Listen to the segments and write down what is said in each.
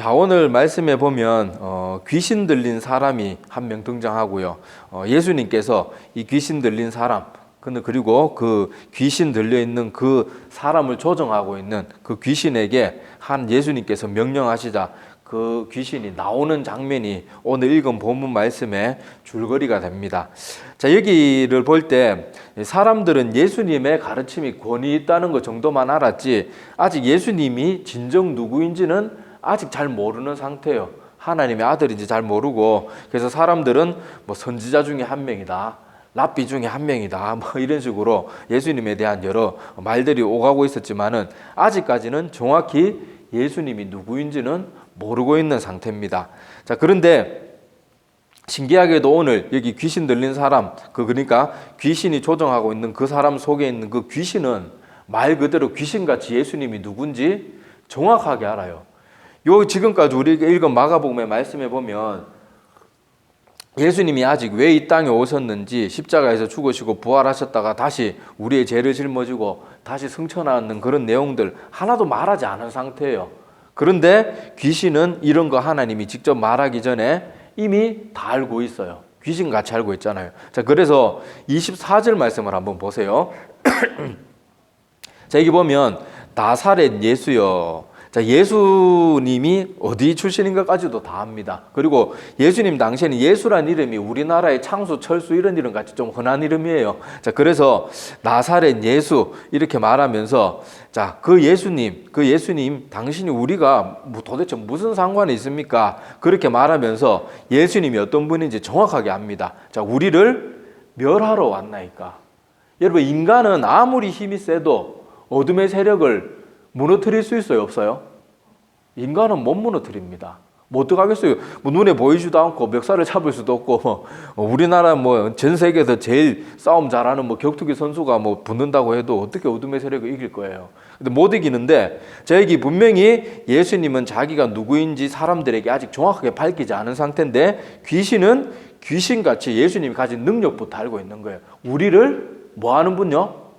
자 오늘 말씀에 보면 어, 귀신 들린 사람이 한 명 등장하고요. 어, 예수님께서 이 귀신 들린 사람, 근데 그리고 그 귀신 들려 있는 그 사람을 조정하고 있는 그 귀신에게 한 예수님께서 명령하시자 그 귀신이 나오는 장면이 오늘 읽은 본문 말씀에 줄거리가 됩니다. 자 여기를 볼 때 사람들은 예수님의 가르침이 권위 있다는 것 정도만 알았지 아직 예수님이 진정 누구인지는 아직 잘 모르는 상태예요. 하나님의 아들인지 잘 모르고 그래서 사람들은 뭐 선지자 중에 한 명이다. 랍비 중에 한 명이다. 뭐 이런 식으로 예수님에 대한 여러 말들이 오가고 있었지만은 아직까지는 정확히 예수님이 누구인지는 모르고 있는 상태입니다. 자, 그런데 신기하게도 오늘 여기 귀신 들린 사람, 그 그러니까 귀신이 조정하고 있는 그 사람 속에 있는 그 귀신은 말 그대로 귀신같이 예수님이 누군지 정확하게 알아요. 요 지금까지 우리가 읽은 마가복음의 말씀에 보면 예수님이 아직 왜 이 땅에 오셨는지 십자가에서 죽으시고 부활하셨다가 다시 우리의 죄를 짊어지고 다시 승천하는 그런 내용들 하나도 말하지 않은 상태예요. 그런데 귀신은 이런 거 하나님이 직접 말하기 전에 이미 다 알고 있어요. 귀신 같이 알고 있잖아요. 자, 그래서 24절 말씀을 한번 보세요. 자, 여기 보면 나사렛 예수여 자, 예수님이 어디 출신인 것까지도 다 압니다. 그리고 예수님 당시에는 예수란 이름이 우리나라의 창수, 철수 이런 이름 같이 좀 흔한 이름이에요. 자, 그래서 나사렛 예수 이렇게 말하면서 자, 그 예수님, 그 예수님 당신이 우리가 뭐 도대체 무슨 상관이 있습니까? 그렇게 말하면서 예수님이 어떤 분인지 정확하게 압니다. 자, 우리를 멸하러 왔나이까. 여러분, 인간은 아무리 힘이 세도 어둠의 세력을 무너뜨릴 수 있어요, 없어요? 인간은 못 무너뜨립니다. 뭐 어떡하겠어요? 뭐 눈에 보이지도 않고 멱살을 잡을 수도 없고 뭐 우리나라 뭐 전 세계에서 제일 싸움 잘하는 뭐 격투기 선수가 뭐 붙는다고 해도 어떻게 어둠의 세력을 이길 거예요? 근데 못 이기는데 저에게 분명히 예수님은 자기가 누구인지 사람들에게 아직 정확하게 밝히지 않은 상태인데 귀신은 귀신같이 예수님이 가진 능력부터 알고 있는 거예요. 우리를 뭐 하는 분요?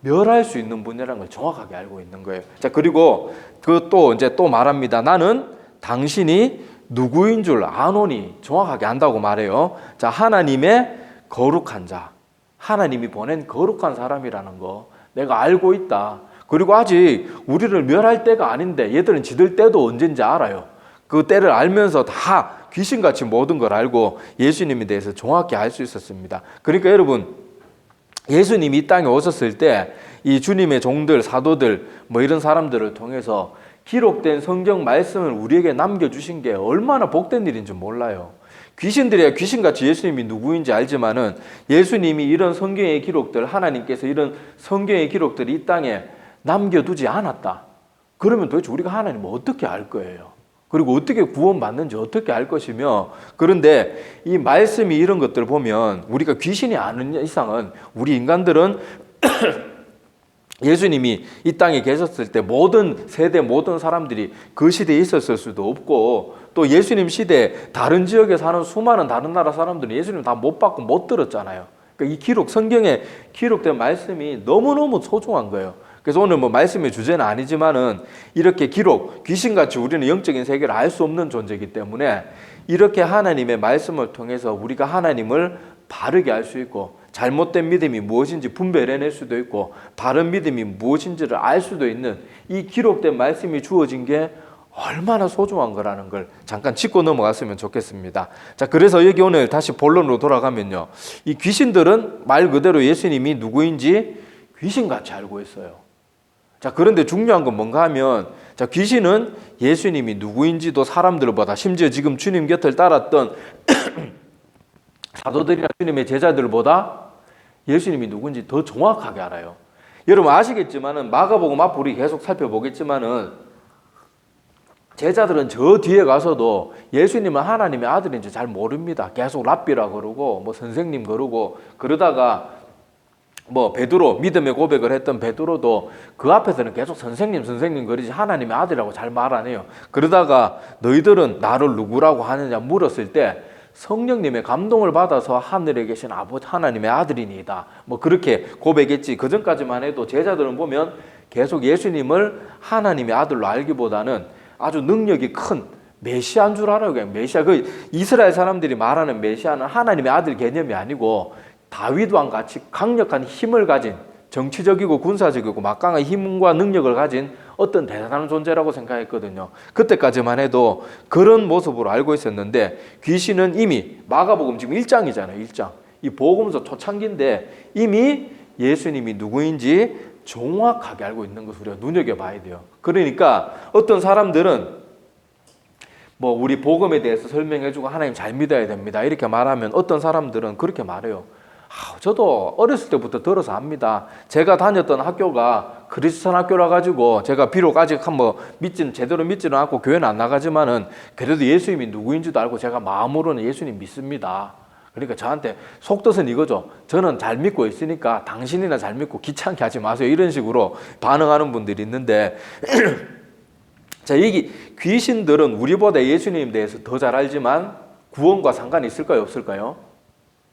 멸할 수 있는 분이라는 걸 정확하게 알고 있는 거예요. 자, 그리고 그 또 이제 또 말합니다. 나는 당신이 누구인 줄 아노니 정확하게 안다고 말해요. 자, 하나님의 거룩한 자. 하나님이 보낸 거룩한 사람이라는 거 내가 알고 있다. 그리고 아직 우리를 멸할 때가 아닌데 얘들은 지들 때도 언젠지 알아요. 그 때를 알면서 다 귀신같이 모든 걸 알고 예수님에 대해서 정확히 알 수 있었습니다. 그러니까 여러분 예수님이 이 땅에 오셨을 때 이 주님의 종들, 사도들 뭐 이런 사람들을 통해서 기록된 성경 말씀을 우리에게 남겨주신 게 얼마나 복된 일인지 몰라요. 귀신들이야 귀신같이 예수님이 누구인지 알지만은 예수님이 이런 성경의 기록들, 하나님께서 이런 성경의 기록들을 이 땅에 남겨두지 않았다. 그러면 도대체 우리가 하나님을 어떻게 알 거예요? 그리고 어떻게 구원받는지 어떻게 알 것이며 그런데 이 말씀이 이런 것들을 보면 우리가 귀신이 아는 이상은 우리 인간들은 예수님이 이 땅에 계셨을 때 모든 세대 모든 사람들이 그 시대에 있었을 수도 없고 또 예수님 시대에 다른 지역에 사는 수많은 다른 나라 사람들은 예수님 다 못 받고 못 들었잖아요. 그러니까 이 기록 성경에 기록된 말씀이 너무너무 소중한 거예요. 그래서 오늘 뭐 말씀의 주제는 아니지만은 이렇게 기록 귀신같이 우리는 영적인 세계를 알 수 없는 존재이기 때문에 이렇게 하나님의 말씀을 통해서 우리가 하나님을 바르게 알 수 있고 잘못된 믿음이 무엇인지 분별해낼 수도 있고 바른 믿음이 무엇인지를 알 수도 있는 이 기록된 말씀이 주어진 게 얼마나 소중한 거라는 걸 잠깐 짚고 넘어갔으면 좋겠습니다. 자, 그래서 여기 오늘 다시 본론으로 돌아가면요. 이 귀신들은 말 그대로 예수님이 누구인지 귀신같이 알고 있어요. 자, 그런데 중요한 건 뭔가 하면, 자, 귀신은 예수님이 누구인지도 사람들보다 심지어 지금 주님 곁을 따랐던 사도들이나 주님의 제자들보다 예수님이 누군지 더 정확하게 알아요. 여러분 아시겠지만은 마가복음 앞으로 우리 계속 살펴보겠지만은 제자들은 저 뒤에 가서도 예수님은 하나님의 아들인지 잘 모릅니다. 계속 랍비라 그러고 뭐 선생님 그러고 그러다가 뭐 베드로 믿음의 고백을 했던 베드로도 그 앞에서는 계속 선생님 선생님 그러지 하나님의 아들이라고 잘 말 안 해요. 그러다가 너희들은 나를 누구라고 하느냐 물었을 때 성령님의 감동을 받아서 하늘에 계신 아버지 하나님의 아들이니다. 뭐 그렇게 고백했지. 그 전까지만 해도 제자들은 보면 계속 예수님을 하나님의 아들로 알기보다는 아주 능력이 큰 메시아인 줄 알아요. 그냥 메시아. 그 이스라엘 사람들이 말하는 메시아는 하나님의 아들 개념이 아니고 다윗 왕 같이 강력한 힘을 가진 정치적이고 군사적이고 막강한 힘과 능력을 가진 어떤 대단한 존재라고 생각했거든요. 그때까지만 해도 그런 모습으로 알고 있었는데 귀신은 이미 마가복음 지금 1장이잖아요. 1장. 이 복음서 초창기인데 이미 예수님이 누구인지 정확하게 알고 있는 것을 우리가 눈여겨봐야 돼요. 그러니까 어떤 사람들은 뭐 우리 복음에 대해서 설명해주고 하나님 잘 믿어야 됩니다. 이렇게 말하면 어떤 사람들은 그렇게 말해요. 아, 저도 어렸을 때부터 들어서 압니다. 제가 다녔던 학교가 크리스천 학교라 가지고 제가 비록 아직 한뭐 믿지는 제대로 믿지는 않고 교회는 안 나가지만은 그래도 예수님이 누구인지도 알고 제가 마음으로는 예수님 믿습니다. 그러니까 저한테 속뜻은 이거죠. 저는 잘 믿고 있으니까 당신이나 잘 믿고 귀찮게 하지 마세요. 이런 식으로 반응하는 분들이 있는데 자, 여기 귀신들은 우리보다 예수님 대해서 더 잘 알지만 구원과 상관이 있을까요? 없을까요?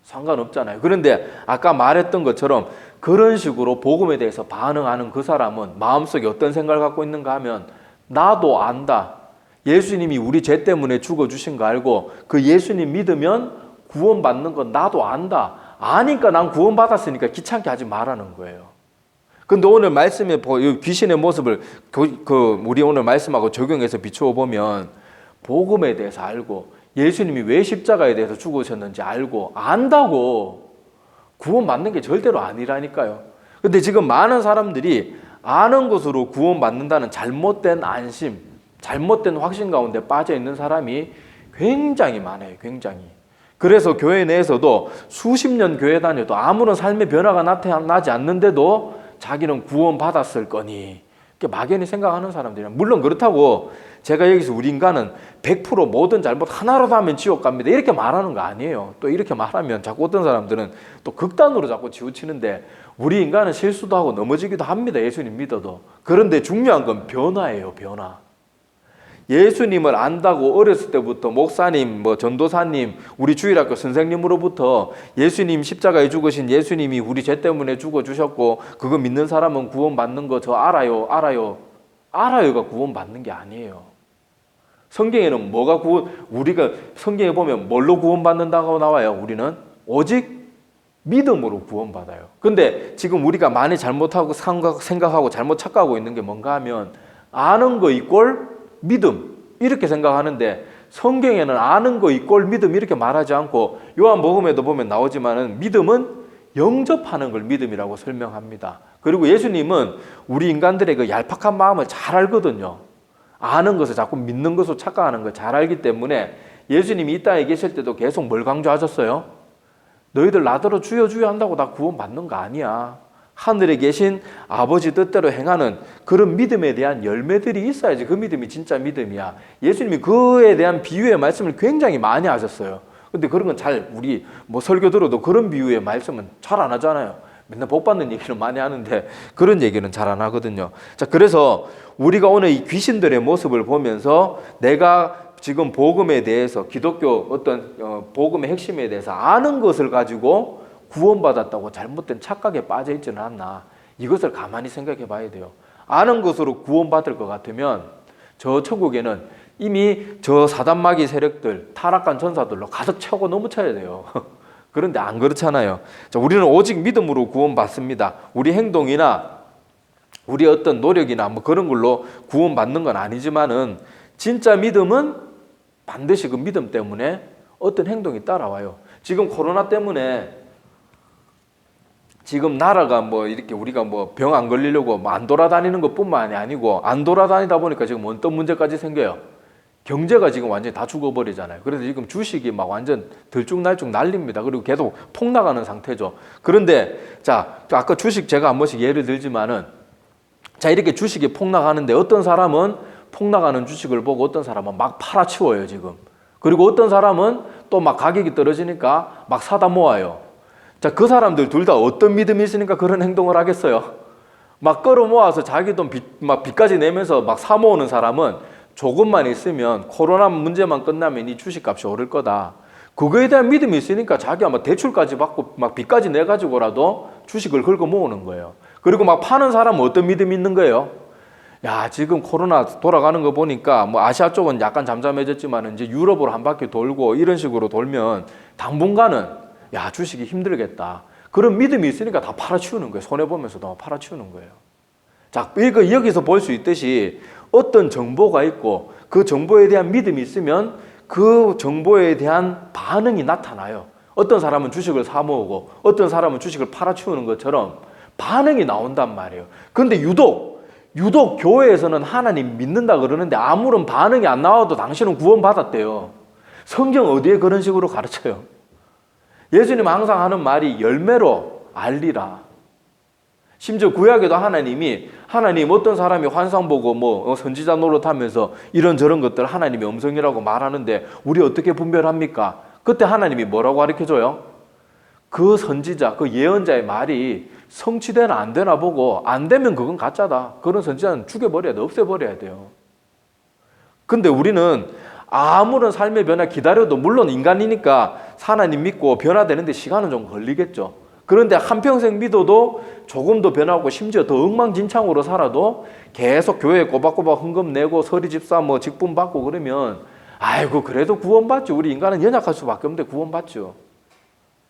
상관없잖아요. 그런데 아까 말했던 것처럼 그런 식으로 복음에 대해서 반응하는 그 사람은 마음속에 어떤 생각을 갖고 있는가 하면 나도 안다. 예수님이 우리 죄 때문에 죽어 주신 거 알고 그 예수님 믿으면 구원받는 건 나도 안다. 아니까 난 구원받았으니까 귀찮게 하지 말라는 거예요. 근데 오늘 말씀에 귀신의 모습을 그, 그 우리 오늘 말씀하고 적용해서 비추어 보면 복음에 대해서 알고 예수님이 왜 십자가에 대해서 죽으셨는지 알고 안다고 구원 받는 게 절대로 아니라니까요. 근데 지금 많은 사람들이 아는 것으로 구원 받는다는 잘못된 안심, 잘못된 확신 가운데 빠져 있는 사람이 굉장히 많아요. 굉장히. 그래서 교회 내에서도 수십 년 교회 다녀도 아무런 삶의 변화가 나타나지 않는데도 자기는 구원 받았을 거니 이렇게 막연히 생각하는 사람들이 물론 그렇다고 제가 여기서 우리 인간은 100% 모든 잘못 하나라도 하면 지옥 갑니다. 이렇게 말하는 거 아니에요. 또 이렇게 말하면 자꾸 어떤 사람들은 또 극단으로 자꾸 치우치는데 우리 인간은 실수도 하고 넘어지기도 합니다. 예수님 믿어도. 그런데 중요한 건 변화예요 변화 예수님을 안다고 어렸을 때부터 목사님, 뭐 전도사님, 우리 주일학교 선생님으로부터 예수님 십자가에 죽으신 예수님이 우리 죄 때문에 죽어 주셨고 그거 믿는 사람은 구원받는 거 저 알아요, 알아요, 알아요가 구원받는 게 아니에요. 성경에는 뭐가 구원? 우리가 성경에 보면 뭘로 구원받는다고 나와요? 우리는 오직 믿음으로 구원받아요. 근데 지금 우리가 많이 잘못하고 생각- 생각하고 잘못 착각하고 있는 게 뭔가 하면 아는 거 이꼴 믿음 이렇게 생각하는데 성경에는 아는 거 이꼴 믿음 이렇게 말하지 않고 요한복음에도 보면 나오지만은 믿음은 영접하는 걸 믿음이라고 설명합니다. 그리고 예수님은 우리 인간들의 그 얄팍한 마음을 잘 알거든요. 아는 것을 자꾸 믿는 것으로 착각하는 걸 잘 알기 때문에 예수님이 이 땅에 계실 때도 계속 뭘 강조하셨어요? 너희들 나더러 주여 주여 한다고 다 구원 받는 거 아니야. 하늘에 계신 아버지 뜻대로 행하는 그런 믿음에 대한 열매들이 있어야지 그 믿음이 진짜 믿음이야. 예수님이 그에 대한 비유의 말씀을 굉장히 많이 하셨어요. 근데 그런 건 잘 우리 뭐 설교 들어도 그런 비유의 말씀은 잘 안 하잖아요. 맨날 복 받는 얘기는 많이 하는데 그런 얘기는 잘 안 하거든요. 자, 그래서 우리가 오늘 이 귀신들의 모습을 보면서 내가 지금 복음에 대해서 기독교 어떤 어, 복음의 핵심에 대해서 아는 것을 가지고 구원받았다고 잘못된 착각에 빠져 있지는 않나. 이것을 가만히 생각해 봐야 돼요. 아는 것으로 구원받을 것 같으면 저 천국에는 이미 저 사단마귀 세력들, 타락한 전사들로 가득 차고 넘쳐야 돼요. 그런데 안 그렇잖아요. 자, 우리는 오직 믿음으로 구원받습니다. 우리 행동이나 우리 어떤 노력이나 뭐 그런 걸로 구원받는 건 아니지만은 진짜 믿음은 반드시 그 믿음 때문에 어떤 행동이 따라와요. 지금 코로나 때문에 지금 나라가 뭐 이렇게 우리가 뭐 병 안 걸리려고 뭐 안 돌아다니는 것뿐만이 아니고 안 돌아다니다 보니까 지금 어떤 문제까지 생겨요. 경제가 지금 완전히 다 죽어버리잖아요. 그래서 지금 주식이 막 완전 들쭉날쭉 날립니다. 그리고 계속 폭락하는 상태죠. 그런데 자 아까 주식 제가 한 번씩 예를 들지만은 자 이렇게 주식이 폭락하는데 어떤 사람은 폭락하는 주식을 보고 어떤 사람은 막 팔아치워요 지금. 그리고 어떤 사람은 또 막 가격이 떨어지니까 막 사다 모아요. 자, 그 사람들 둘 다 어떤 믿음이 있으니까 그런 행동을 하겠어요? 막 끌어 모아서 자기 돈 빚, 막 빚까지 내면서 막 사 모으는 사람은 조금만 있으면 코로나 문제만 끝나면 이 주식 값이 오를 거다. 그거에 대한 믿음이 있으니까 자기가 막 대출까지 받고 막 빚까지 내가지고라도 주식을 긁어 모으는 거예요. 그리고 막 파는 사람은 어떤 믿음이 있는 거예요? 야 지금 코로나 돌아가는 거 보니까 뭐 아시아 쪽은 약간 잠잠해졌지만 이제 유럽으로 한 바퀴 돌고 이런 식으로 돌면 당분간은 야 주식이 힘들겠다. 그런 믿음이 있으니까 다 팔아치우는 거예요. 손해 보면서 다 팔아치우는 거예요. 자 이거 여기서 볼 수 있듯이 어떤 정보가 있고 그 정보에 대한 믿음이 있으면 그 정보에 대한 반응이 나타나요. 어떤 사람은 주식을 사 모으고 어떤 사람은 주식을 팔아치우는 것처럼 반응이 나온단 말이에요. 근데 유독 유독 교회에서는 하나님 믿는다 그러는데 아무런 반응이 안 나와도 당신은 구원받았대요. 성경 어디에 그런 식으로 가르쳐요? 예수님 항상 하는 말이 열매로 알리라. 심지어 구약에도 하나님이 하나님 어떤 사람이 환상 보고 뭐 선지자 노릇하면서 이런저런 것들 하나님의 음성이라고 말하는데 우리 어떻게 분별합니까? 그때 하나님이 뭐라고 가르쳐 줘요? 그 선지자, 그 예언자의 말이 성취되나 안 되나 보고 안 되면 그건 가짜다. 그런 선지자는 죽여버려야 돼. 없애버려야 돼요. 근데 우리는 아무런 삶의 변화 기다려도 물론 인간이니까 하나님 믿고 변화되는데 시간은 좀 걸리겠죠. 그런데 한평생 믿어도 조금 더 변하고 심지어 더 엉망진창으로 살아도 계속 교회에 꼬박꼬박 헌금 내고 서리 집사 뭐 직분 받고 그러면 아이고 그래도 구원받죠. 우리 인간은 연약할 수밖에 없는데 구원받죠.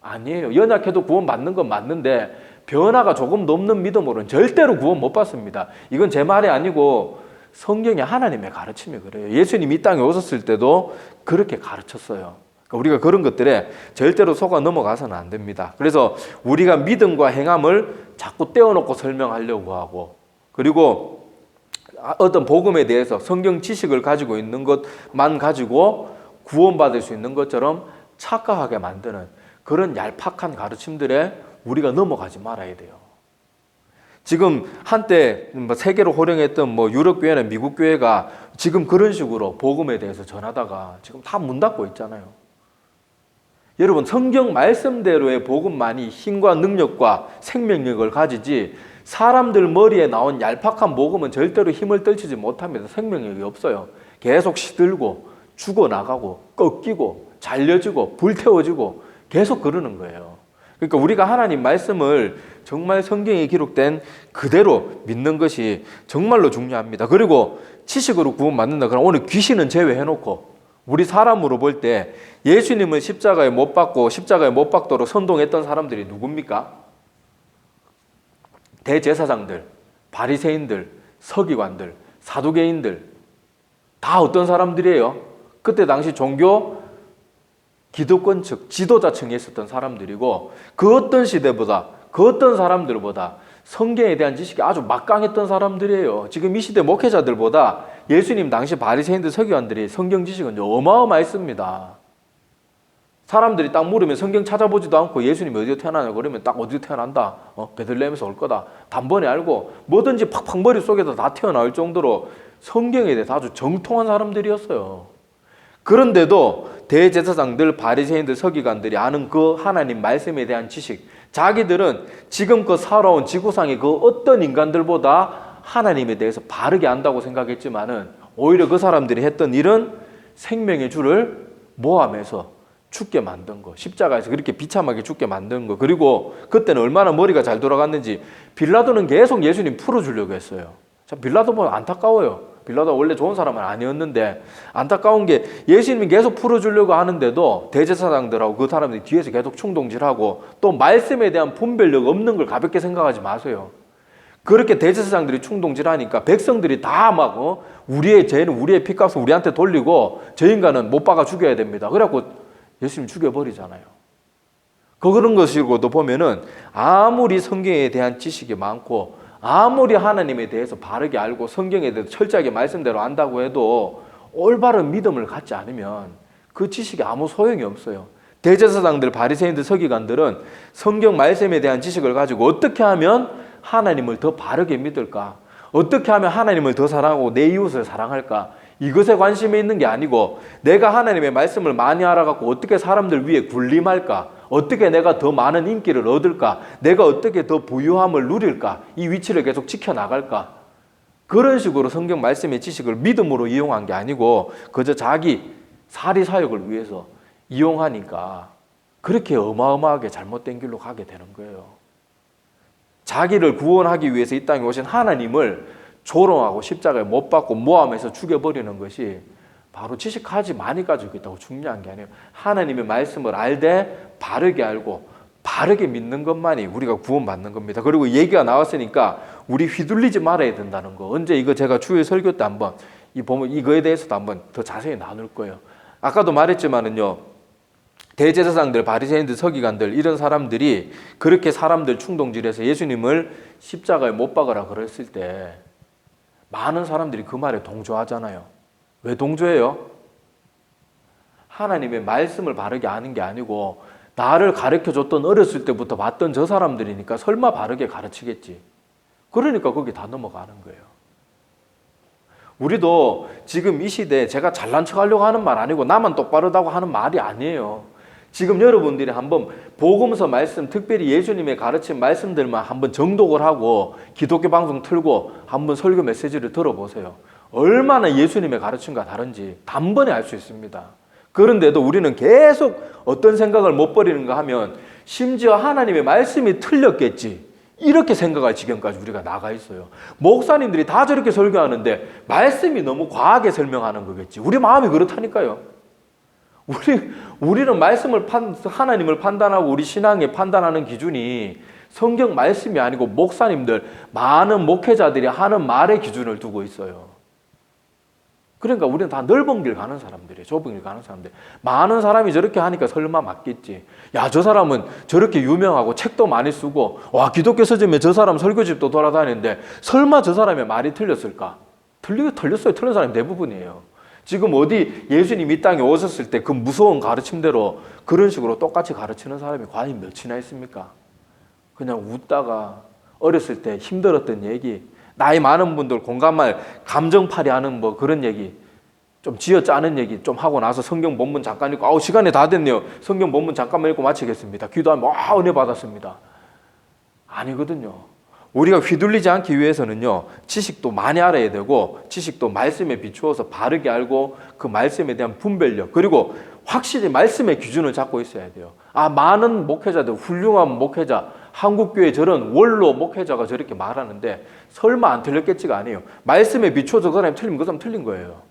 아니에요. 연약해도 구원 받는 건 맞는데 변화가 조금 넘는 믿음으로는 절대로 구원 못 받습니다. 이건 제 말이 아니고 성경의 하나님의 가르침이 그래요. 예수님이 이 땅에 오셨을 때도 그렇게 가르쳤어요. 그러니까 우리가 그런 것들에 절대로 속아 넘어가서는 안 됩니다. 그래서 우리가 믿음과 행함을 자꾸 떼어놓고 설명하려고 하고 그리고 어떤 복음에 대해서 성경 지식을 가지고 있는 것만 가지고 구원받을 수 있는 것처럼 착각하게 만드는 그런 얄팍한 가르침들에 우리가 넘어가지 말아야 돼요. 지금 한때 뭐 세계로 호령했던 뭐 유럽 교회나 미국 교회가 지금 그런 식으로 복음에 대해서 전하다가 지금 다 문 닫고 있잖아요. 여러분 성경 말씀대로의 복음만이 힘과 능력과 생명력을 가지지 사람들 머리에 나온 얄팍한 복음은 절대로 힘을 떨치지 못합니다. 생명력이 없어요. 계속 시들고 죽어 나가고 꺾이고 잘려지고 불태워지고 계속 그러는 거예요. 그러니까 우리가 하나님 말씀을 정말 성경에 기록된 그대로 믿는 것이 정말로 중요합니다. 그리고 지식으로 구원받는다. 그럼 오늘 귀신은 제외해놓고 우리 사람으로 볼 때 예수님을 십자가에 못 박고 십자가에 못 박도록 선동했던 사람들이 누굽니까? 대제사장들, 바리새인들, 서기관들, 사두개인들 다 어떤 사람들이에요? 그때 당시 종교 기득권 측, 지도자층에 있었던 사람들이고 그 어떤 시대보다 그 어떤 사람들보다 성경에 대한 지식이 아주 막강했던 사람들이에요. 지금 이 시대 목회자들보다 예수님 당시 바리새인들 서기관들이 성경 지식은 어마어마했습니다. 사람들이 딱 물으면 성경 찾아보지도 않고 예수님이 어디에 태어나냐 그러면 딱 어디에 태어난다. 어, 베들레헴에서 올 거다. 단번에 알고 뭐든지 팍팍 머릿속에다 다 태어날 정도로 성경에 대해서 아주 정통한 사람들이었어요. 그런데도 대제사장들, 바리새인들, 서기관들이 아는 그 하나님 말씀에 대한 지식, 자기들은 지금껏 살아온 지구상의 그 어떤 인간들보다 하나님에 대해서 바르게 안다고 생각했지만은 오히려 그 사람들이 했던 일은 생명의 줄을 모함해서 죽게 만든 거. 십자가에서 그렇게 비참하게 죽게 만든 거. 그리고 그때는 얼마나 머리가 잘 돌아갔는지 빌라도는 계속 예수님 풀어주려고 했어요. 참 빌라도 보면 안타까워요. 빌라도 원래 좋은 사람은 아니었는데 안타까운 게 예수님이 계속 풀어주려고 하는데도 대제사장들하고 그 사람들이 뒤에서 계속 충동질하고 또 말씀에 대한 분별력 없는 걸 가볍게 생각하지 마세요. 그렇게 대제사장들이 충동질하니까 백성들이 다막 어? 우리의 죄는 우리의 피값을 우리한테 돌리고 저 인간은 못 박아 죽여야 됩니다. 그래갖고 예수님 죽여버리잖아요. 그 그런 것이고도 보면은 아무리 성경에 대한 지식이 많고 아무리 하나님에 대해서 바르게 알고 성경에 대해서 철저하게 말씀대로 안다고 해도 올바른 믿음을 갖지 않으면 그 지식이 아무 소용이 없어요. 대제사장들, 바리새인들, 서기관들은 성경 말씀에 대한 지식을 가지고 어떻게 하면 하나님을 더 바르게 믿을까? 어떻게 하면 하나님을 더 사랑하고 내 이웃을 사랑할까? 이것에 관심이 있는 게 아니고 내가 하나님의 말씀을 많이 알아갖고 어떻게 사람들 위해 군림할까? 어떻게 내가 더 많은 인기를 얻을까? 내가 어떻게 더 부유함을 누릴까? 이 위치를 계속 지켜나갈까? 그런 식으로 성경 말씀의 지식을 믿음으로 이용한 게 아니고 그저 자기 사리 사역을 위해서 이용하니까 그렇게 어마어마하게 잘못된 길로 가게 되는 거예요. 자기를 구원하기 위해서 이 땅에 오신 하나님을 조롱하고 십자가에 못 박고 모함해서 죽여버리는 것이 바로 지식하지 많이 가지고 있다고 중요한 게 아니에요. 하나님의 말씀을 알되 바르게 알고 바르게 믿는 것만이 우리가 구원받는 겁니다. 그리고 얘기가 나왔으니까 우리 휘둘리지 말아야 된다는 거. 언제 이거 제가 주일 설교 때 한번 이 보면 이거에 대해서도 한번 더 자세히 나눌 거예요. 아까도 말했지만은요. 대제사장들, 바리새인들, 서기관들 이런 사람들이 그렇게 사람들 충동질해서 예수님을 십자가에 못 박으라 그랬을 때 많은 사람들이 그 말에 동조하잖아요. 왜 동조해요? 하나님의 말씀을 바르게 아는 게 아니고 나를 가르쳐 줬던 어렸을 때부터 봤던 저 사람들이니까 설마 바르게 가르치겠지. 그러니까 거기 다 넘어가는 거예요. 우리도 지금 이 시대에 제가 잘난 척 하려고 하는 말 아니고 나만 똑바르다고 하는 말이 아니에요. 지금 여러분들이 한번 복음서 말씀, 특별히 예수님의 가르친 말씀들만 한번 정독을 하고 기독교 방송 틀고 한번 설교 메시지를 들어보세요. 얼마나 예수님의 가르침과 다른지 단번에 알 수 있습니다. 그런데도 우리는 계속 어떤 생각을 못 버리는가 하면 심지어 하나님의 말씀이 틀렸겠지. 이렇게 생각할 지경까지 우리가 나가 있어요. 목사님들이 다 저렇게 설교하는데 말씀이 너무 과하게 설명하는 거겠지. 우리 마음이 그렇다니까요. 우리 우리는 말씀을 판, 하나님을 판단하고 우리 신앙에 판단하는 기준이 성경 말씀이 아니고 목사님들 많은 목회자들이 하는 말의 기준을 두고 있어요. 그러니까 우리는 다 넓은 길 가는 사람들이에요. 좁은 길 가는 사람들. 많은 사람이 저렇게 하니까 설마 맞겠지. 야, 저 사람은 저렇게 유명하고 책도 많이 쓰고, 와, 기독교 서점에 저 사람 설교집도 돌아다니는데, 설마 저 사람의 말이 틀렸을까? 틀리, 틀렸어요. 틀린 사람이 대부분이에요. 지금 어디 예수님 이 땅에 오셨을 때 그 무서운 가르침대로 그런 식으로 똑같이 가르치는 사람이 과연 몇이나 있습니까? 그냥 웃다가 어렸을 때 힘들었던 얘기, 나이 많은 분들 공감할 감정팔이 하는 뭐 그런 얘기 좀 지어 짜는 얘기 좀 하고 나서 성경 본문 잠깐 읽고 아우 시간이 다 됐네요. 성경 본문 잠깐만 읽고 마치겠습니다. 기도하면 와 은혜 받았습니다. 아니거든요. 우리가 휘둘리지 않기 위해서는요 지식도 많이 알아야 되고 지식도 말씀에 비추어서 바르게 알고 그 말씀에 대한 분별력 그리고 확실히 말씀의 기준을 잡고 있어야 돼요. 아 많은 목회자들 훌륭한 목회자 한국교회 저런 원로 목회자가 저렇게 말하는데 설마 안 틀렸겠지가 아니에요. 말씀에 비춰서 그 사람이 틀리면 그 사람 틀린 거예요.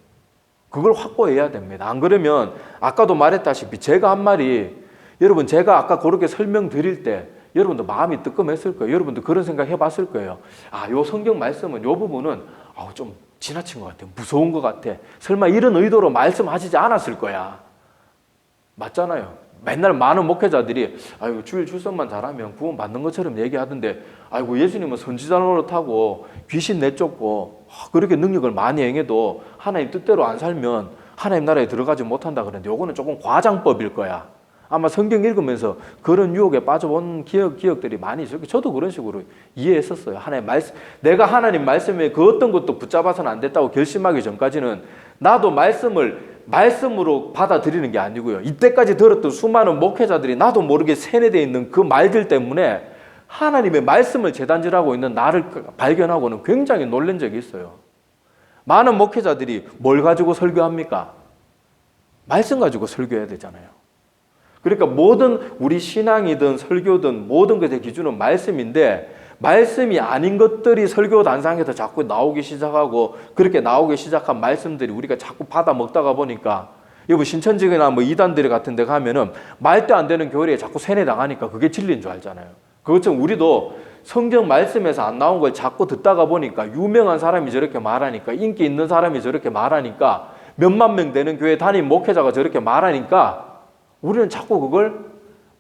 그걸 확보해야 됩니다. 안 그러면 아까도 말했다시피 제가 한 말이 여러분 제가 아까 그렇게 설명드릴 때 여러분도 마음이 뜨끔했을 거예요. 여러분도 그런 생각 해봤을 거예요. 아, 요 성경 말씀은 요 부분은 아우 좀 지나친 것 같아. 무서운 것 같아. 설마 이런 의도로 말씀하시지 않았을 거야. 맞잖아요. 맨날 많은 목회자들이 아이고 주일 출석만 잘하면 구원 받는 것처럼 얘기하던데 아이고 예수님은 선지자 노릇하고 귀신 내쫓고 그렇게 능력을 많이 행해도 하나님 뜻대로 안 살면 하나님 나라에 들어가지 못한다 그러는데 요거는 조금 과장법일 거야. 아마 성경 읽으면서 그런 유혹에 빠져본 기억, 기억들이 많이 있어요. 저도 그런 식으로 이해했었어요. 하나님 말씀, 내가 하나님 말씀에 그 어떤 것도 붙잡아서는 안 됐다고 결심하기 전까지는 나도 말씀을 말씀으로 받아들이는 게 아니고요. 이때까지 들었던 수많은 목회자들이 나도 모르게 세뇌되어 있는 그 말들 때문에 하나님의 말씀을 재단질하고 있는 나를 발견하고는 굉장히 놀란 적이 있어요. 많은 목회자들이 뭘 가지고 설교합니까? 말씀 가지고 설교해야 되잖아요. 그러니까 모든 우리 신앙이든 설교든 모든 것의 기준은 말씀인데 말씀이 아닌 것들이 설교 단상에서 자꾸 나오기 시작하고 그렇게 나오기 시작한 말씀들이 우리가 자꾸 받아 먹다가 보니까 여보 신천지나 뭐 이단들 같은 데 가면은 말도 안 되는 교리에 자꾸 세뇌 당하니까 그게 진리인 줄 알잖아요. 그것처럼 우리도 성경 말씀에서 안 나온 걸 자꾸 듣다가 보니까 유명한 사람이 저렇게 말하니까 인기 있는 사람이 저렇게 말하니까 몇만 명 되는 교회 담임 목회자가 저렇게 말하니까 우리는 자꾸 그걸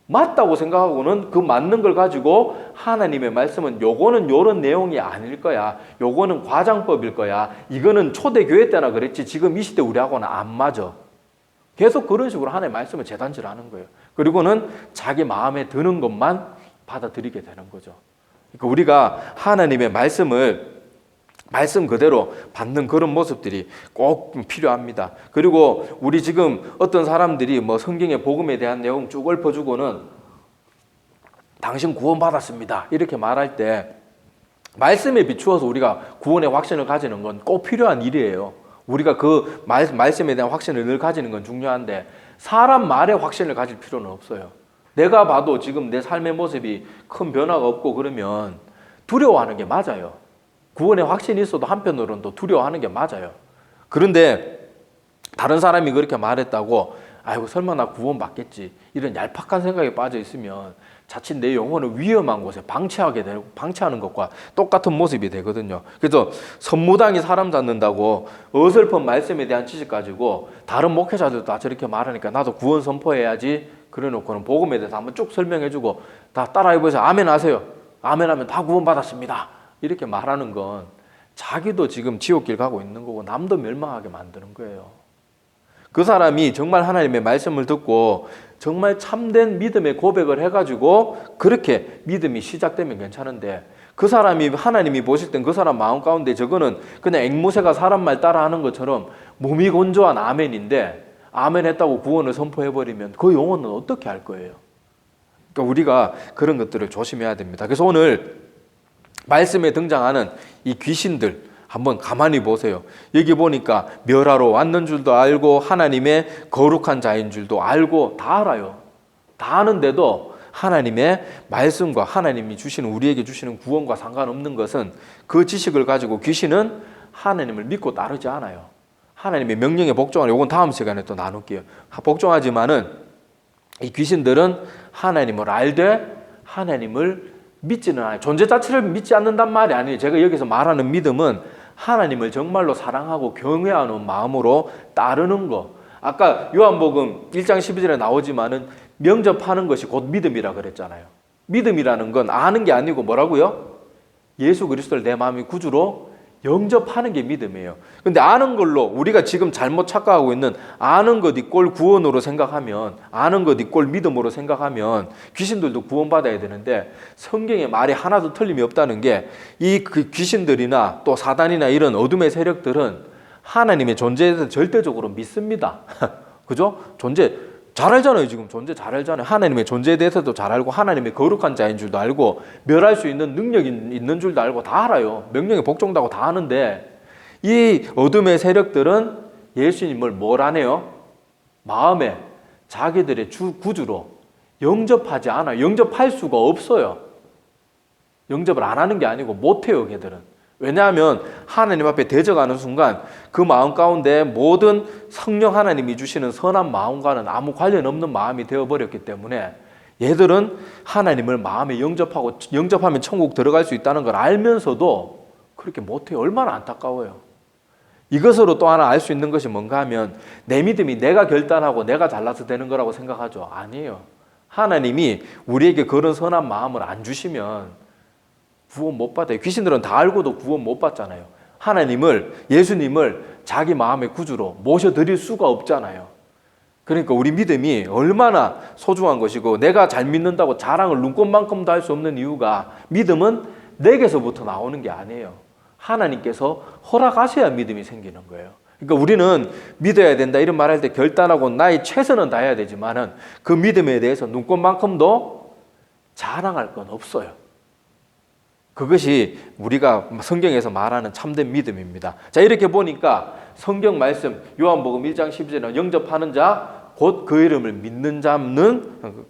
맞다고 생각하고는 그 맞는 걸 가지고 하나님의 말씀은 요거는 요런 내용이 아닐 거야. 요거는 과장법일 거야. 이거는 초대교회 때나 그랬지. 지금 이 시대 우리하고는 안 맞아. 계속 그런 식으로 하나님의 말씀을 재단질 하는 거예요. 그리고는 자기 마음에 드는 것만 받아들이게 되는 거죠. 그러니까 우리가 하나님의 말씀을 말씀 그대로 받는 그런 모습들이 꼭 필요합니다. 그리고 우리 지금 어떤 사람들이 뭐 성경의 복음에 대한 내용 쭉 읊어주고는 당신 구원받았습니다. 이렇게 말할 때 말씀에 비추어서 우리가 구원의 확신을 가지는 건 꼭 필요한 일이에요. 우리가 그 말, 말씀에 대한 확신을 늘 가지는 건 중요한데 사람 말의 확신을 가질 필요는 없어요. 내가 봐도 지금 내 삶의 모습이 큰 변화가 없고 그러면 두려워하는 게 맞아요. 구원의 확신이 있어도 한편으로는 또 두려워하는 게 맞아요. 그런데 다른 사람이 그렇게 말했다고 아이고 설마 나 구원 받겠지 이런 얄팍한 생각에 빠져 있으면 자칫 내 영혼을 위험한 곳에 방치하게 되고 방치하는 것과 똑같은 모습이 되거든요. 그래서 선무당이 사람 잡는다고 어설픈 말씀에 대한 지식 가지고 다른 목회자들도 다 저렇게 말하니까 나도 구원 선포해야지 그래놓고는 복음에 대해서 한번 쭉 설명해주고 다 따라해보세요. 아멘 하세요. 아멘 하면 다 구원 받았습니다. 이렇게 말하는 건 자기도 지금 지옥길 가고 있는 거고 남도 멸망하게 만드는 거예요. 그 사람이 정말 하나님의 말씀을 듣고 정말 참된 믿음의 고백을 해가지고 그렇게 믿음이 시작되면 괜찮은데 그 사람이 하나님이 보실 땐 그 사람 마음 가운데 저거는 그냥 앵무새가 사람 말 따라하는 것처럼 몸이 건조한 아멘인데 아멘 했다고 구원을 선포해버리면 그 영혼은 어떻게 할 거예요? 그러니까 우리가 그런 것들을 조심해야 됩니다. 그래서 오늘 말씀에 등장하는 이 귀신들 한번 가만히 보세요. 여기 보니까 멸하러 왔는 줄도 알고 하나님의 거룩한 자인 줄도 알고 다 알아요. 다 아는데도 하나님의 말씀과 하나님이 주시는 우리에게 주시는 구원과 상관없는 것은 그 지식을 가지고 귀신은 하나님을 믿고 따르지 않아요. 하나님의 명령에 복종하는 요건 다음 시간에 또 나눌게요. 복종하지만은 이 귀신들은 하나님을 알되 하나님을 믿지는 않아요. 존재 자체를 믿지 않는단 말이 아니에요. 제가 여기서 말하는 믿음은 하나님을 정말로 사랑하고 경외하는 마음으로 따르는 거. 아까 요한복음 1장 12절에 나오지만은 명접하는 것이 곧 믿음이라 그랬잖아요. 믿음이라는 건 아는 게 아니고 뭐라고요? 예수 그리스도를 내 마음의 구주로 영접하는 게 믿음이에요. 근데 아는 걸로 우리가 지금 잘못 착각하고 있는 아는 것 이꼴 구원으로 생각하면 아는 것 이꼴 믿음으로 생각하면 귀신들도 구원받아야 되는데 성경의 말이 하나도 틀림이 없다는 게 이 그 귀신들이나 또 사단이나 이런 어둠의 세력들은 하나님의 존재에 대해서 절대적으로 믿습니다. 그죠? 존재 잘 알잖아요. 지금 존재 잘 알잖아요. 하나님의 존재에 대해서도 잘 알고 하나님의 거룩한 자인 줄도 알고 멸할 수 있는 능력이 있는 줄도 알고 다 알아요. 명령에 복종다고 다 아는데 이 어둠의 세력들은 예수님을 뭘 하네요? 마음에 자기들의 주 구주로 영접하지 않아. 영접할 수가 없어요. 영접을 안 하는 게 아니고 못 해요, 걔들은. 왜냐하면 하나님 앞에 대적하는 순간 그 마음 가운데 모든 성령 하나님이 주시는 선한 마음과는 아무 관련 없는 마음이 되어버렸기 때문에 얘들은 하나님을 마음에 영접하고 영접하면 천국 들어갈 수 있다는 걸 알면서도 그렇게 못해요. 얼마나 안타까워요. 이것으로 또 하나 알 수 있는 것이 뭔가 하면 내 믿음이 내가 결단하고 내가 잘나서 되는 거라고 생각하죠. 아니에요. 하나님이 우리에게 그런 선한 마음을 안 주시면 구원 못 받아요. 귀신들은 다 알고도 구원 못 받잖아요. 하나님을, 예수님을 자기 마음의 구주로 모셔드릴 수가 없잖아요. 그러니까 우리 믿음이 얼마나 소중한 것이고 내가 잘 믿는다고 자랑을 눈꽃만큼도 할 수 없는 이유가 믿음은 내게서부터 나오는 게 아니에요. 하나님께서 허락하셔야 믿음이 생기는 거예요. 그러니까 우리는 믿어야 된다 이런 말할 때 결단하고 나의 최선은 다해야 되지만은 그 믿음에 대해서 눈꽃만큼도 자랑할 건 없어요. 그것이 우리가 성경에서 말하는 참된 믿음입니다. 자, 이렇게 보니까 성경 말씀 요한복음 1장 10절에 영접하는 자 곧 그 이름을 믿는 자는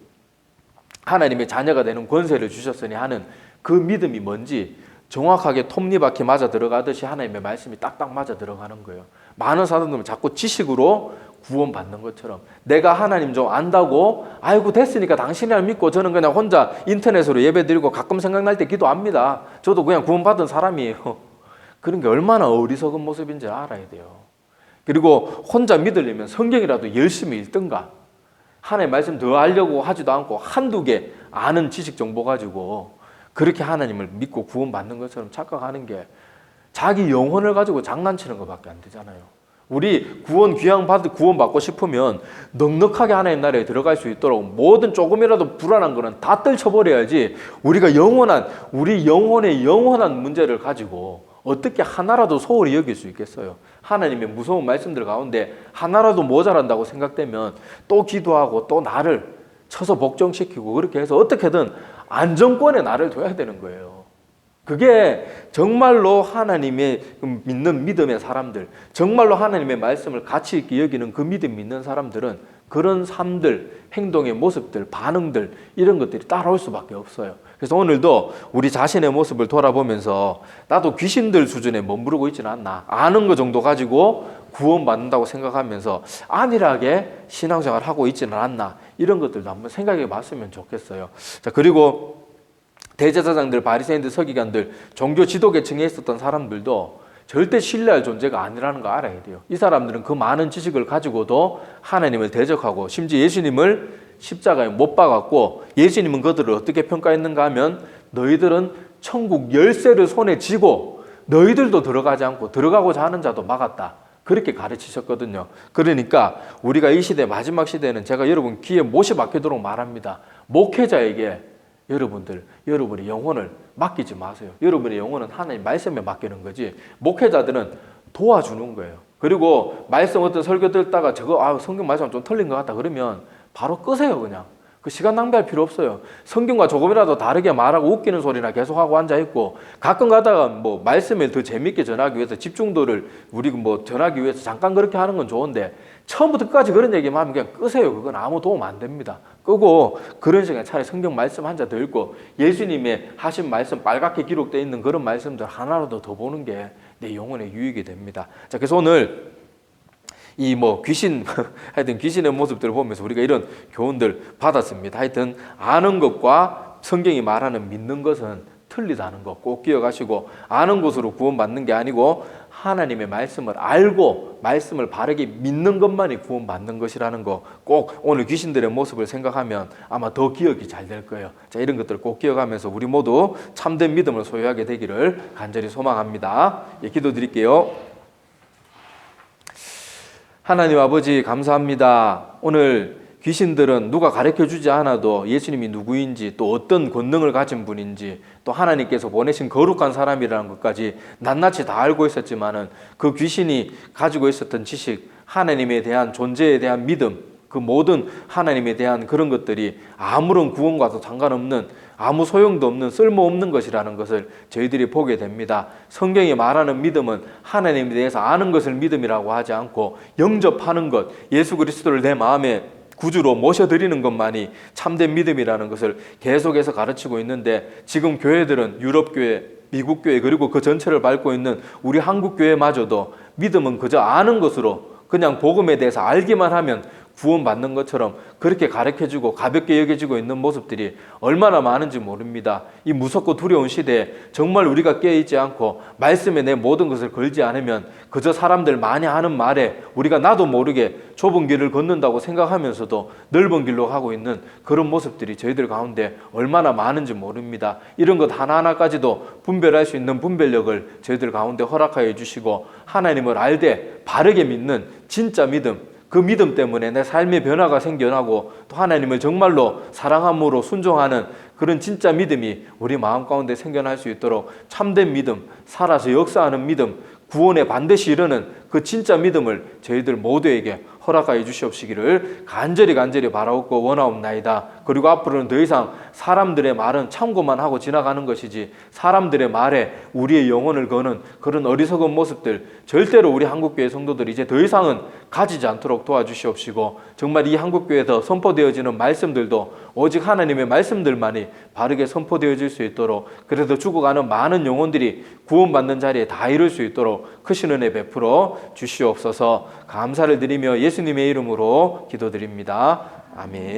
하나님의 자녀가 되는 권세를 주셨으니 하는 그 믿음이 뭔지 정확하게 톱니바퀴 맞아 들어가듯이 하나님의 말씀이 딱딱 맞아 들어가는 거예요. 많은 사람들은 자꾸 지식으로 구원받는 것처럼 내가 하나님 좀 안다고 아이고 됐으니까 당신이랑 믿고 저는 그냥 혼자 인터넷으로 예배 드리고 가끔 생각날 때 기도합니다. 저도 그냥 구원받은 사람이에요. 그런 게 얼마나 어리석은 모습인지 알아야 돼요. 그리고 혼자 믿으려면 성경이라도 열심히 읽든가 하나님 말씀 더 알려고 하지도 않고 한두 개 아는 지식 정보 가지고 그렇게 하나님을 믿고 구원받는 것처럼 착각하는 게 자기 영혼을 가지고 장난치는 것밖에 안 되잖아요. 우리 구원 귀양 받 구원 받고 싶으면 넉넉하게 하나님 나라에 들어갈 수 있도록 모든 조금이라도 불안한 거는 다 떨쳐버려야지 우리가 영원한 우리 영혼의 영원한 문제를 가지고 어떻게 하나라도 소홀히 여길 수 있겠어요? 하나님의 무서운 말씀들 가운데 하나라도 모자란다고 생각되면 또 기도하고 또 나를 쳐서 복종시키고 그렇게 해서 어떻게든 안정권에 나를 둬야 되는 거예요. 그게 정말로 하나님의 믿는 믿음의 사람들, 정말로 하나님의 말씀을 가치 있게 여기는 그 믿음 믿는 사람들은 그런 삶들, 행동의 모습들, 반응들 이런 것들이 따라올 수밖에 없어요. 그래서 오늘도 우리 자신의 모습을 돌아보면서 나도 귀신들 수준에 머무르고 있지는 않나 아는 것 정도 가지고 구원받는다고 생각하면서 안일하게 신앙생활 하고 있지는 않나 이런 것들도 한번 생각해 봤으면 좋겠어요. 자 그리고 대제사장들, 바리새인들, 서기관들, 종교 지도계층에 있었던 사람들도 절대 신뢰할 존재가 아니라는 거 알아야 돼요. 이 사람들은 그 많은 지식을 가지고도 하나님을 대적하고 심지어 예수님을 십자가에 못 박았고 예수님은 그들을 어떻게 평가했는가 하면 너희들은 천국 열쇠를 손에 쥐고 너희들도 들어가지 않고 들어가고자 하는 자도 막았다. 그렇게 가르치셨거든요. 그러니까 우리가 이 시대 마지막 시대는 제가 여러분 귀에 못이 박히도록 말합니다. 목회자에게 여러분들 여러분의 영혼을 맡기지 마세요. 여러분의 영혼은 하나님 말씀에 맡기는 거지. 목회자들은 도와주는 거예요. 그리고 말씀 어떤 설교 듣다가 저거 아 성경 말씀 좀 틀린 것 같다 그러면 바로 끄세요 그냥. 그 시간 낭비할 필요 없어요. 성경과 조금이라도 다르게 말하고 웃기는 소리나 계속하고 앉아 있고 가끔 가다가 뭐 말씀을 더 재밌게 전하기 위해서 집중도를 우리 뭐 전하기 위해서 잠깐 그렇게 하는 건 좋은데 처음부터 끝까지 그런 얘기만 하면 그냥 끄세요. 그건 아무 도움 안 됩니다. 끄고 그런 시간에 차라리 성경 말씀 한 자 더 읽고 예수님의 하신 말씀 빨갛게 기록되어 있는 그런 말씀들 하나라도 더 보는 게 내 영혼에 유익이 됩니다. 자, 그래서 오늘 이 뭐 귀신 하여튼 귀신의 모습들을 보면서 우리가 이런 교훈들 받았습니다. 하여튼 아는 것과 성경이 말하는 믿는 것은 틀리다는 거꼭 기억하시고 아는 것으로 구원받는 게 아니고 하나님의 말씀을 알고 말씀을 바르게 믿는 것만이 구원받는 것이라는 거 꼭 오늘 귀신들의 모습을 생각하면 아마 더 기억이 잘 될 거예요. 자, 이런 것들 꼭 기억하면서 우리 모두 참된 믿음을 소유하게 되기를 간절히 소망합니다. 예, 기도 드릴게요. 하나님 아버지 감사합니다. 오늘 귀신들은 누가 가르쳐 주지 않아도 예수님이 누구인지 또 어떤 권능을 가진 분인지 또 하나님께서 보내신 거룩한 사람이라는 것까지 낱낱이 다 알고 있었지만은 그 귀신이 가지고 있었던 지식, 하나님에 대한 존재에 대한 믿음, 그 모든 하나님에 대한 그런 것들이 아무런 구원과도 상관없는 아무 소용도 없는 쓸모없는 것이라는 것을 저희들이 보게 됩니다. 성경이 말하는 믿음은 하나님에 대해서 아는 것을 믿음이라고 하지 않고 영접하는 것, 예수 그리스도를 내 마음에 구주로 모셔드리는 것만이 참된 믿음이라는 것을 계속해서 가르치고 있는데 지금 교회들은 유럽 교회, 미국 교회 그리고 그 전체를 밟고 있는 우리 한국 교회마저도 믿음은 그저 아는 것으로 그냥 복음에 대해서 알기만 하면 구원받는 것처럼 그렇게 가르쳐주고 가볍게 여겨지고 있는 모습들이 얼마나 많은지 모릅니다. 이 무섭고 두려운 시대에 정말 우리가 깨어있지 않고 말씀에 내 모든 것을 걸지 않으면 그저 사람들 많이 하는 말에 우리가 나도 모르게 좁은 길을 걷는다고 생각하면서도 넓은 길로 가고 있는 그런 모습들이 저희들 가운데 얼마나 많은지 모릅니다. 이런 것 하나하나까지도 분별할 수 있는 분별력을 저희들 가운데 허락하여 주시고 하나님을 알되 바르게 믿는 진짜 믿음 그 믿음 때문에 내 삶의 변화가 생겨나고 또 하나님을 정말로 사랑함으로 순종하는 그런 진짜 믿음이 우리 마음 가운데 생겨날 수 있도록 참된 믿음, 살아서 역사하는 믿음, 구원에 반드시 이르는 그 진짜 믿음을 저희들 모두에게 허락하여 주시옵시기를 간절히 간절히 바라옵고 원하옵나이다. 그리고 앞으로는 더 이상 사람들의 말은 참고만 하고 지나가는 것이지 사람들의 말에 우리의 영혼을 거는 그런 어리석은 모습들 절대로 우리 한국교회 성도들 이제 더 이상은 가지지 않도록 도와주시옵시고 정말 이 한국교회에서 선포되어지는 말씀들도 오직 하나님의 말씀들만이 바르게 선포되어질 수 있도록 그래서 죽어가는 많은 영혼들이 구원받는 자리에 다 이룰 수 있도록 크신 은혜 베풀어 주시옵소서 감사를 드리며 예수님의 이름으로 기도드립니다. 아멘.